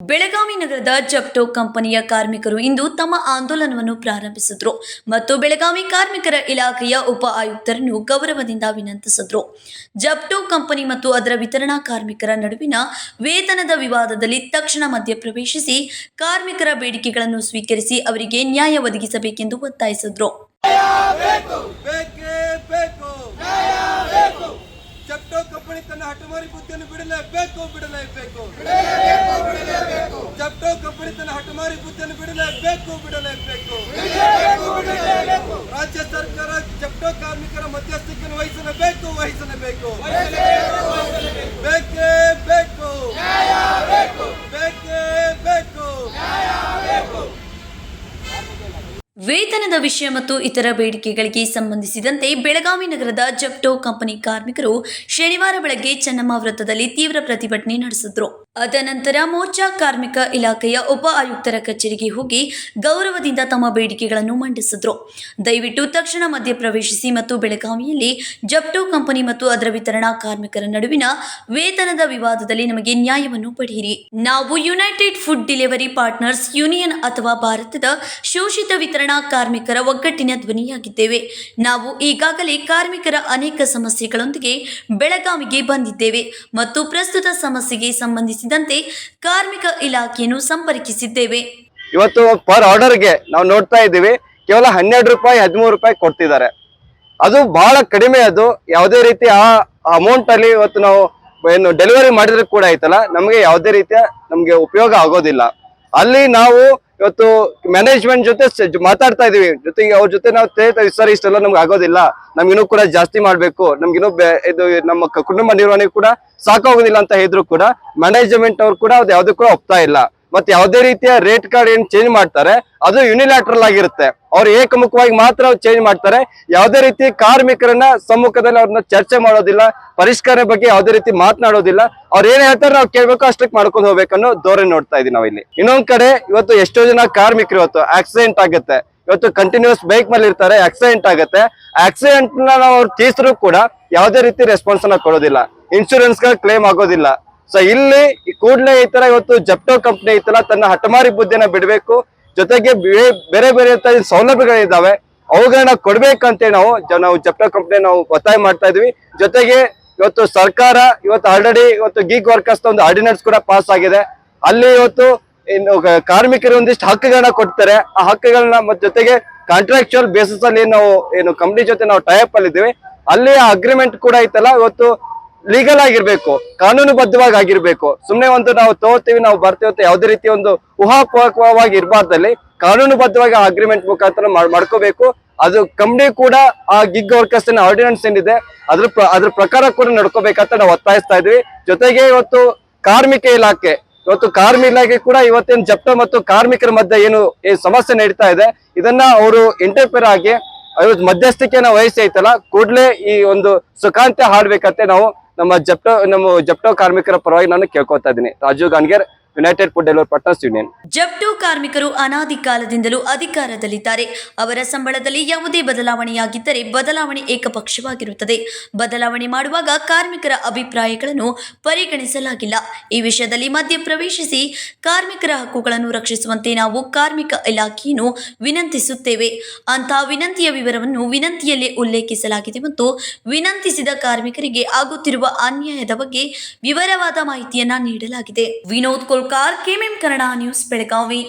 ಬೆಳಗಾವಿ ನಗರದ ಜಪ್ಟೋ ಕಂಪನಿಯ ಕಾರ್ಮಿಕರು ಇಂದು ತಮ್ಮ ಆಂದೋಲನವನ್ನು ಪ್ರಾರಂಭಿಸಿದ್ರು ಮತ್ತು ಬೆಳಗಾವಿ ಕಾರ್ಮಿಕರ ಇಲಾಖೆಯ ಉಪ ಆಯುಕ್ತರನ್ನು ಗೌರವದಿಂದ ವಿನಂತಿಸಿದ್ರು. ಜಪ್ಟೋ ಕಂಪನಿ ಮತ್ತು ಅದರ ವಿತರಣಾ ಕಾರ್ಮಿಕರ ನಡುವಿನ ವೇತನದ ವಿವಾದದಲ್ಲಿ ತಕ್ಷಣ ಮಧ್ಯಪ್ರವೇಶಿಸಿ ಕಾರ್ಮಿಕರ ಬೇಡಿಕೆಗಳನ್ನು ಸ್ವೀಕರಿಸಿ ಅವರಿಗೆ ನ್ಯಾಯ ಒದಗಿಸಬೇಕೆಂದು ಒತ್ತಾಯಿಸಿದ್ರು ಬೇಕೇ ಬೇಕು ಚೆಪ್ಟೋ ಹಠಮಾರಿ ಬುದ್ಧಿಯನ್ನು ಬಿಡಲೇಬೇಕು ಬಿಡಲೇಬೇಕು. ಜಪ್ಟೋ ಕಂಪನಿ ತನ್ನ ಹಠಮಾರಿ ಬುದ್ಧಿಯನ್ನು ಬಿಡಲೇಬೇಕು ಬಿಡಲೇಬೇಕು. ರಾಜ್ಯ ಸರ್ಕಾರ ಜಪ್ಟೋ ಕಾರ್ಮಿಕರ ಮಧ್ಯಸ್ಥಿಕೆಯನ್ನು ವಹಿಸಲೇಬೇಕು. ವಹಿಸಲೇಬೇಕು. ವೇತನದ ವಿಷಯ ಮತ್ತು ಇತರ ಬೇಡಿಕೆಗಳಿಗೆ ಸಂಬಂಧಿಸಿದಂತೆ ಬೆಳಗಾವಿ ನಗರದ ಜಪ್ಟೋ ಕಂಪನಿ ಕಾರ್ಮಿಕರು ಶನಿವಾರ ಬೆಳಗ್ಗೆ ಚೆನ್ನಮ್ಮ ವೃತ್ತದಲ್ಲಿ ತೀವ್ರ ಪ್ರತಿಭಟನೆ ನಡೆಸಿದ್ರು. ಅದನಂತರ ಮೋರ್ಚಾ ಕಾರ್ಮಿಕ ಇಲಾಖೆಯ ಉಪ ಆಯುಕ್ತರ ಕಚೇರಿಗೆ ಹೋಗಿ ಗೌರವದಿಂದ ತಮ್ಮ ಬೇಡಿಕೆಗಳನ್ನು ಮಂಡಿಸಿದ್ರು. ದಯವಿಟ್ಟು ತಕ್ಷಣ ಮಧ್ಯಪ್ರವೇಶಿಸಿ ಮತ್ತು ಬೆಳಗಾವಿಯಲ್ಲಿ ಜಪ್ಟೋ ಕಂಪನಿ ಮತ್ತು ಅದರ ವಿತರಣಾ ಕಾರ್ಮಿಕರ ನಡುವಿನ ವೇತನದ ವಿವಾದದಲ್ಲಿ ನಮಗೆ ನ್ಯಾಯವನ್ನು ಪಡೆಯಿರಿ. ನಾವು united food delivery partners union ಅಥವಾ ಭಾರತದ ಶೋಷಿತ ವಿತರಣಾ ಕಾರ್ಮಿಕರ ಒಗ್ಗಟ್ಟಿನ ಧ್ವನಿಯಾಗಿದ್ದೇವೆ. ನಾವು ಈಗಾಗಲೇ ಕಾರ್ಮಿಕರ ಅನೇಕ ಸಮಸ್ಯೆಗಳೊಂದಿಗೆ ಬೆಳಗಾವಿಗೆ ಬಂದಿದ್ದೇವೆ ಮತ್ತು ಪ್ರಸ್ತುತ ಸಮಸ್ಯೆಗೆ ಸಂಬಂಧಿಸಿದಂತೆ ಕಾರ್ಮಿಕ ಇಲಾಖೆಯನ್ನು ಸಂಪರ್ಕಿಸಿದ್ದೇವೆ. ಇವತ್ತು ಪರ್ ಆರ್ಡರ್ಗೆ ನಾವು ನೋಡ್ತಾ ಇದ್ದೀವಿ, ಕೇವಲ ಹನ್ನೆರಡು ರೂಪಾಯಿ, ಹದಿಮೂರು ರೂಪಾಯಿ ಕೊಡ್ತಿದ್ದಾರೆ. ಅದು ಬಹಳ ಕಡಿಮೆ, ಅದು ಯಾವುದೇ ರೀತಿ ಆ ಅಮೌಂಟ್ ಅಲ್ಲಿ ಇವತ್ತು ನಾವು ಏನು ಡೆಲಿವರಿ ಮಾಡಿದ್ರೆ ಕೂಡ ಐತಲ್ಲ ನಮಗೆ ಯಾವುದೇ ರೀತಿಯ ನಮಗೆ ಉಪಯೋಗ ಆಗೋದಿಲ್ಲ. ಅಲ್ಲಿ ನಾವು ಇವತ್ತು ಮ್ಯಾನೇಜ್ಮೆಂಟ್ ಜೊತೆ ಮಾತಾಡ್ತಾ ಇದೀವಿ. ಜೊತೆಗೆ ಅವ್ರ ಜೊತೆ ನಾವು ಇದೀವಿ, ಸರ್ ಇಷ್ಟೆಲ್ಲ ನಮ್ಗೆ ಆಗೋದಿಲ್ಲ. ನಮ್ಗೆ ಇನ್ನೂ ಕೂಡ ಜಾಸ್ತಿ ಮಾಡ್ಬೇಕು. ನಮ್ಗೆ ಇನ್ನೂ ಬೆ- ಇದು ನಮ್ಮ ಕುಟುಂಬ ನಿರ್ವಹಣೆ ಕೂಡ ಸಾಕಾಗೋದಿಲ್ಲ ಅಂತ ಹೇಳಿದ್ರು ಕೂಡ ಮ್ಯಾನೇಜ್ಮೆಂಟ್ ಅವ್ರು ಕೂಡ ಅದು ಯಾವ್ದು ಕೂಡ ಒಪ್ತಾ ಇಲ್ಲ. ಮತ್ತೆ ಯಾವುದೇ ರೀತಿಯ ರೇಟ್ ಕಾರ್ಡ್ ಏನ್ ಚೇಂಜ್ ಮಾಡ್ತಾರೆ, ಅದು ಯುನಿಲ್ಯಾಟ್ರಲ್ ಆಗಿರುತ್ತೆ. ಅವ್ರು ಏಕಮುಖವಾಗಿ ಮಾತ್ರ ಚೇಂಜ್ ಮಾಡ್ತಾರೆ. ಯಾವುದೇ ರೀತಿ ಕಾರ್ಮಿಕರನ್ನ ಸಮ್ಮುಖದಲ್ಲಿ ಅವ್ರನ್ನ ಚರ್ಚೆ ಮಾಡೋದಿಲ್ಲ ಪರಿಷ್ಕಾರ ಬಗ್ಗೆ ಯಾವುದೇ ರೀತಿ ಮಾತನಾಡೋದಿಲ್ಲ, ಅವ್ರು ಏನ್ ಹೇಳ್ತಾರೆ ನಾವು ಕೇಳ್ಬೇಕು, ಅಷ್ಟಕ್ಕೆ ಮಾಡ್ಕೊಂಡು ಹೋಗ್ಬೇಕನ್ನೋ ಧೋರಣೆ ನೋಡ್ತಾ ಇದೀವಿ ನಾವಿಲ್ಲಿ. ಇನ್ನೊಂದ್ ಕಡೆ ಇವತ್ತು ಎಷ್ಟೋ ಜನ ಕಾರ್ಮಿಕರು ಇವತ್ತು ಆಕ್ಸಿಡೆಂಟ್ ಆಗುತ್ತೆ. ಇವತ್ತು ಕಂಟಿನ್ಯೂಸ್ ಬೈಕ್ ಮೇಲೆ ಇರ್ತಾರೆ ಆಕ್ಸಿಡೆಂಟ್ ಆಗುತ್ತೆ. ಆಕ್ಸಿಡೆಂಟ್ನ ನಾವು ಅವ್ರು ತೀರ್ಸಿದ್ರು ಕೂಡ ಯಾವುದೇ ರೀತಿ ರೆಸ್ಪಾನ್ಸ್ ಅನ್ನ ಕೊಡೋದಿಲ್ಲ. ಇನ್ಶೂರೆನ್ಸ್ ಕ್ಲೇಮ್ ಆಗೋದಿಲ್ಲ. ಸೊ ಇಲ್ಲಿ ಕೂಡಲೇ ಈ ತರ ಇವತ್ತು ಜಪ್ಟೋ ಕಂಪ್ನಿ ಐತಲ್ಲ ತನ್ನ ಹಠಮಾರಿ ಬುದ್ಧಿನ ಬಿಡಬೇಕು. ಜೊತೆಗೆ ಬೇರೆ ಬೇರೆ ಸೌಲಭ್ಯಗಳಿದ್ದಾವೆ. ಅವುಗಳನ್ನ ಕೊಡ್ಬೇಕಂತ ನಾವು ನಾವು ಜಪ್ಟೋ ಕಂಪ್ನಿ ನಾವು ಒತ್ತಾಯ ಮಾಡ್ತಾ ಇದೀವಿ ಜೊತೆಗೆ ಇವತ್ತು ಸರ್ಕಾರ ಇವತ್ತು ಆಲ್ರೆಡಿ ಇವತ್ತು ಗೀಗ್ ವರ್ಕರ್ಸ್ ಒಂದು ಆರ್ಡಿನೆನ್ಸ್ ಕೂಡ ಪಾಸ್ ಆಗಿದೆ. ಅಲ್ಲಿ ಇವತ್ತು ಇನ್ನು ಕಾರ್ಮಿಕರು ಒಂದಿಷ್ಟು ಹಕ್ಕುಗಳನ್ನ ಕೊಡ್ತಾರೆ. ಆ ಹಕ್ಕುಗಳನ್ನ ಮತ್ತೆ ಜೊತೆಗೆ ಕಾಂಟ್ರಾಕ್ಚುಯಲ್ ಬೇಸಿಸ್ ಅಲ್ಲಿ ನಾವು ಏನು ಕಂಪ್ನಿ ಜೊತೆ ನಾವು ಟೈಪ್ ಅಲ್ಲಿ ಇದ್ದೀವಿ ಅಲ್ಲಿ ಆ ಅಗ್ರಿಮೆಂಟ್ ಕೂಡ ಐತಲ್ಲ. ಇವತ್ತು ಲೀಗಲ್ ಆಗಿರ್ಬೇಕು, ಕಾನೂನುಬದ್ಧವಾಗಿ ಆಗಿರ್ಬೇಕು. ಸುಮ್ನೆ ಒಂದು ನಾವು ತಗೋತೀವಿ ನಾವು ಬರ್ತೀವಿ ಅಂತ ಯಾವುದೇ ರೀತಿ ಒಂದು ಊಹಾಪೋಹವಾಗಿ ಇರಬಾರ್ದಲ್ಲಿ ಕಾನೂನುಬದ್ಧವಾಗಿ ಅಗ್ರಿಮೆಂಟ್ ಮುಖಾಂತರ ಮಾಡ್- ಮಾಡ್ಕೋಬೇಕು. ಅದು ಕಂಪ್ನಿ ಕೂಡ ಆ ಗಿಗ್ ವರ್ಕರ್ಸ್ ಆರ್ಡಿನೆನ್ಸ್ ಏನಿದೆ, ಅದ್ರ ಅದ್ರ ಪ್ರಕಾರ ಕೂಡ ನಡ್ಕೋಬೇಕಂತ ನಾವು ಒತ್ತಾಯಿಸ್ತಾ ಇದ್ವಿ. ಜೊತೆಗೆ ಇವತ್ತು ಕಾರ್ಮಿಕ ಇಲಾಖೆ, ಇವತ್ತು ಕಾರ್ಮಿಕ ಇಲಾಖೆ ಕೂಡ ಇವತ್ತೇನು ಜಪ್ತ ಮತ್ತು ಕಾರ್ಮಿಕರ ಮಧ್ಯೆ ಏನು ಸಮಸ್ಯೆ ನಡೀತಾ ಇದೆ, ಇದನ್ನ ಅವರು ಇಂಟರ್ಫಿಯರ್ ಆಗಿ ಮಧ್ಯಸ್ಥಿಕೆಯನ್ನ ವಹಿಸಿ ಐತಲ್ಲ ಕೂಡ್ಲೇ ಈ ಒಂದು ಸುಖಾಂತ್ಯ ಹಾಡ್ಬೇಕಂತೆ ನಾವು ನಮ್ಮ ಜಪ್ಟೋ ನಮ್ಮ ಜಪ್ಟೋ ಕಾರ್ಮಿಕರ ಪರವಾಗಿ ನಾನು ಕೇಳ್ಕೊತಾ ಇದ್ದೀನಿ. Rajeev Gangar united food delivery partners union Zepto ಕಾರ್ಮಿಕರು ಅನಾದಿ ಕಾಲದಿಂದಲೂ ಅಧಿಕಾರದಲ್ಲಿದ್ದಾರೆ. ಅವರ ಸಂಬಳದಲ್ಲಿ ಯಾವುದೇ ಬದಲಾವಣೆಯಾಗಿದ್ದರೆ ಬದಲಾವಣೆ ಏಕಪಕ್ಷವಾಗಿರುತ್ತದೆ. ಬದಲಾವಣೆ ಮಾಡುವಾಗ ಕಾರ್ಮಿಕರ ಅಭಿಪ್ರಾಯಗಳನ್ನು ಪರಿಗಣಿಸಲಾಗಿಲ್ಲ. ಈ ವಿಷಯದಲ್ಲಿ ಮಧ್ಯಪ್ರವೇಶಿಸಿ ಕಾರ್ಮಿಕರ ಹಕ್ಕುಗಳನ್ನು ರಕ್ಷಿಸುವಂತೆ ನಾವು ಕಾರ್ಮಿಕ ಇಲಾಖೆಯನ್ನು ವಿನಂತಿಸುತ್ತೇವೆ. ಅಂತಹ ವಿನಂತಿಯ ವಿವರವನ್ನು ವಿನಂತಿಯಲ್ಲೇ ಉಲ್ಲೇಖಿಸಲಾಗಿದೆ ಮತ್ತು ವಿನಂತಿಸಿದ ಕಾರ್ಮಿಕರಿಗೆ ಆಗುತ್ತಿರುವ ಅನ್ಯಾಯದ ಬಗ್ಗೆ ವಿವರವಾದ ಮಾಹಿತಿಯನ್ನ ನೀಡಲಾಗಿದೆ. Vinod Kolkar KMM Kannada news Belagavi.